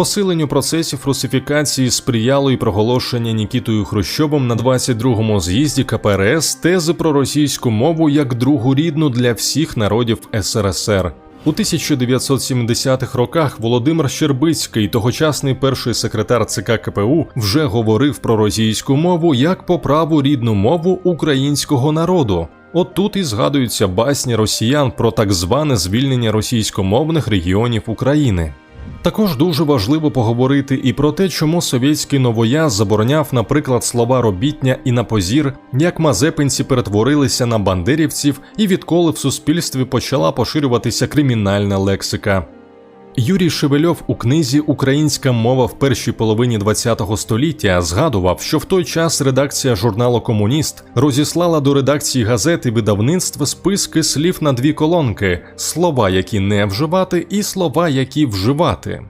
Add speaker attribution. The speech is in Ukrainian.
Speaker 1: Посиленню процесів русифікації сприяло і проголошення Нікітою Хрущовим на 22-му з'їзді КПРС тези про російську мову як другу рідну для всіх народів СРСР. У 1970-х роках Володимир Щербицький, тогочасний перший секретар ЦК КПУ, вже говорив про російську мову як по праву рідну мову українського народу. От тут і згадуються басні росіян про так зване звільнення російськомовних регіонів України. Також дуже важливо поговорити і про те, чому совєтський новояз забороняв, наприклад, слова робітня і на позір, як мазепинці перетворилися на бандерівців і відколи в суспільстві почала поширюватися кримінальна лексика. Юрій Шевельов у книзі Українська мова в першій половині ХХ століття згадував, що в той час редакція журналу Комуніст розіслала до редакції газети видавництва списки слів на дві колонки: слова, які не вживати, і слова, які вживати.